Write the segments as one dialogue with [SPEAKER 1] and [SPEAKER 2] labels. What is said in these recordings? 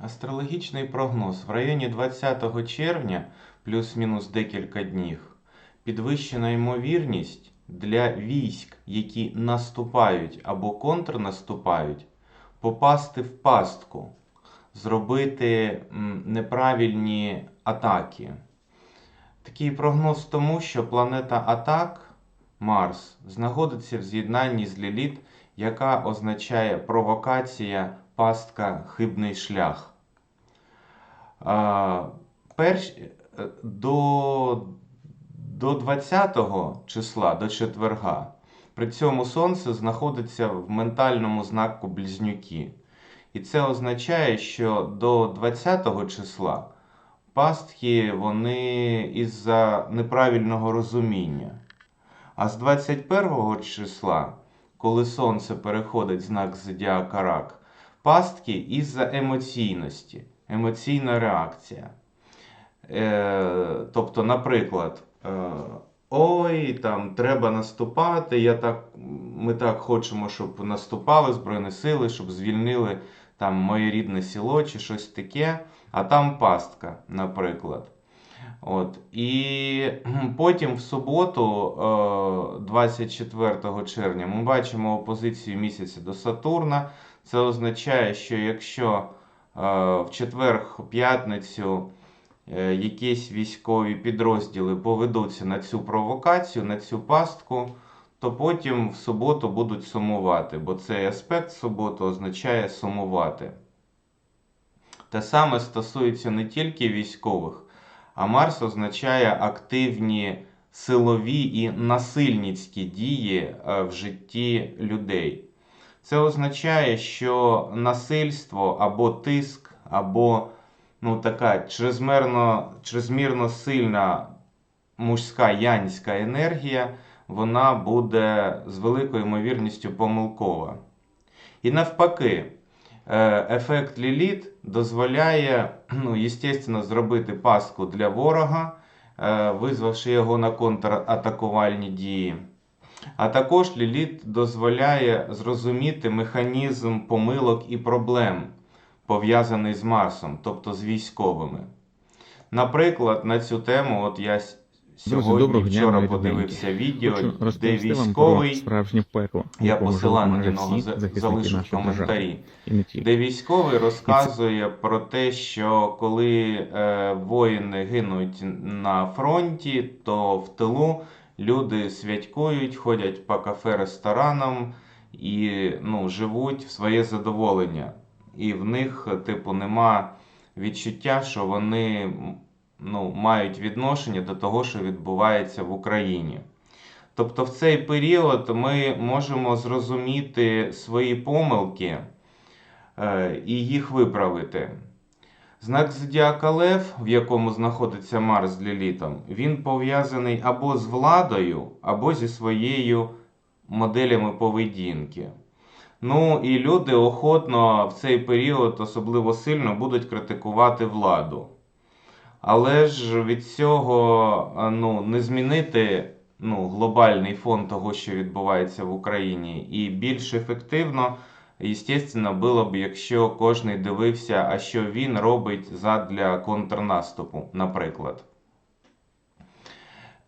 [SPEAKER 1] Астрологічний прогноз в районі 20 червня, плюс-мінус декілька днів, підвищена ймовірність для військ, які наступають або контрнаступають, попасти в пастку, зробити неправильні атаки. Такий прогноз тому, що планета Атак Марс знаходиться в з'єднанні з Ліліт, яка означає провокація, пастка, хибний шлях. Перш, е, до, до 20 числа, до четверга, при цьому Сонце знаходиться в ментальному знаку Близнюки. І це означає, що до 20 числа пастки вони із-за неправильного розуміння. А з 21 числа, коли Сонце переходить знак Зодіака Рак, пастки із-за емоційності, емоційна реакція. Е, тобто, наприклад, е, ой, там треба наступати, я так, ми так хочемо, щоб наступали Збройні сили, щоб звільнили там моє рідне село чи щось таке, а там пастка, наприклад. От. І потім в суботу, е, 24 червня, ми бачимо опозицію місяця до Сатурна. Це означає, що якщо е, в четвер, п'ятницю е, якісь військові підрозділи поведуться на цю провокацію, на цю пастку, то потім в суботу будуть сумувати, бо цей аспект суботу означає сумувати. Те саме стосується не тільки військових, а Марс означає активні силові і насильницькі дії е, в житті людей. Це означає, що насильство або тиск, або ну, така чрезмірно, чрезмірно сильна мужська янська енергія, вона буде з великою ймовірністю помилкова. І навпаки, ефект Ліліт дозволяє, ну, естественно, зробити паску для ворога, е, визвавши його на контратакувальні дії. А також Ліліт дозволяє зрозуміти механізм помилок і проблем, пов'язаний з Марсом, тобто з військовими. Наприклад, на цю тему, от я сьогодні
[SPEAKER 2] доброго дня,
[SPEAKER 1] вчора подивився відео,
[SPEAKER 2] Хочу
[SPEAKER 1] де військовий,
[SPEAKER 2] справжнє пекло,
[SPEAKER 1] я посилання на нього залишу в коментарі. Де військовий розказує про те, що коли е, воїни гинуть на фронті, то в тилу люди святкують, ходять по кафе, ресторанам і ну, живуть в своє задоволення. І в них, типу, нема відчуття, що вони ну, мають відношення до того, що відбувається в Україні. Тобто в цей період ми можемо зрозуміти свої помилки е, і їх виправити. Знак Зодіака Лев, в якому знаходиться Марс Лілітом, він пов'язаний або з владою, або зі своєю моделями поведінки. Ну і люди охотно в цей період особливо сильно будуть критикувати владу. Але ж від цього ну, не змінити ну, глобальний фон того, що відбувається в Україні, і більш ефективно, звісно, було б, якщо кожен дивився, а що він робить задля контрнаступу, наприклад.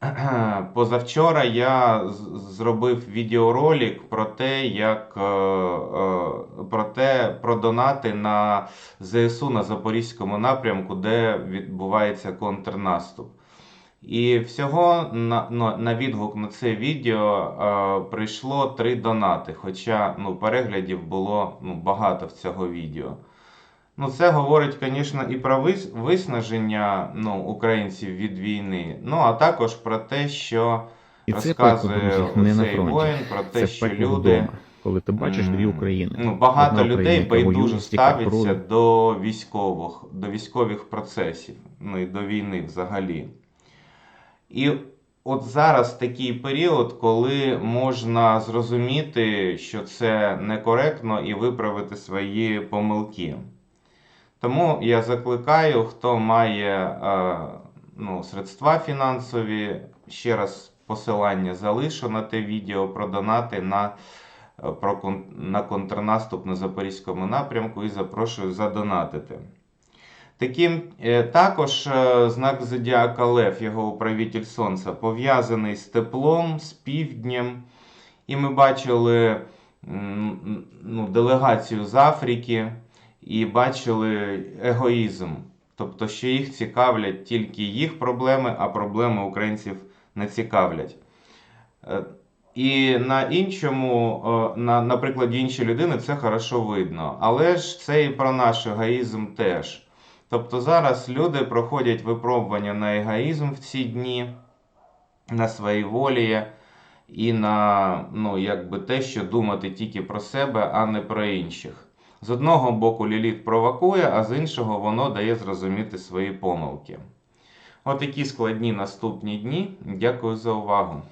[SPEAKER 1] Позавчора я зробив відеоролик про те, як е, е, про те, про донати на ЗСУ на Запорізькому напрямку, де відбувається контрнаступ. І всього на, на, на відгук на це відео е, прийшло три донати, хоча ну, переглядів було ну, багато в цього відео. Ну, це говорить, звісно, і про виснаження ну, українців від війни, ну а також про те, що
[SPEAKER 2] І це
[SPEAKER 1] розказує
[SPEAKER 2] не
[SPEAKER 1] цей воїн, про те,
[SPEAKER 2] Це
[SPEAKER 1] що люди.
[SPEAKER 2] вдома, коли ти бачиш дві України.
[SPEAKER 1] Ну, багато
[SPEAKER 2] Одна
[SPEAKER 1] людей байдуже ставиться
[SPEAKER 2] кров'ю.
[SPEAKER 1] до військових, до військових процесів, ну і до війни взагалі. І от зараз такий період, коли можна зрозуміти, що це некоректно і виправити свої помилки. Тому я закликаю, хто має е, ну, средства фінансові, ще раз посилання залишу на те відео про донати на, е, про, на контрнаступ на Запорізькому напрямку і запрошую задонатити. Таким е, також знак Зодіака Лев, його управитель Сонця, пов'язаний з теплом, з півднем. І ми бачили ну, делегацію з Африки і бачили егоїзм. Тобто, що їх цікавлять тільки їх проблеми, а проблеми українців не цікавлять. Е, І на іншому, е, на, на прикладі іншої людини це хорошо видно. Але ж це і про наш егоїзм теж. Тобто зараз люди проходять випробування на егоїзм в ці дні, на свої волі і на ну, якби те, що думати тільки про себе, а не про інших. З одного боку, Ліліт провокує, а з іншого воно дає зрозуміти свої помилки. Отакі складні наступні дні. Дякую за увагу.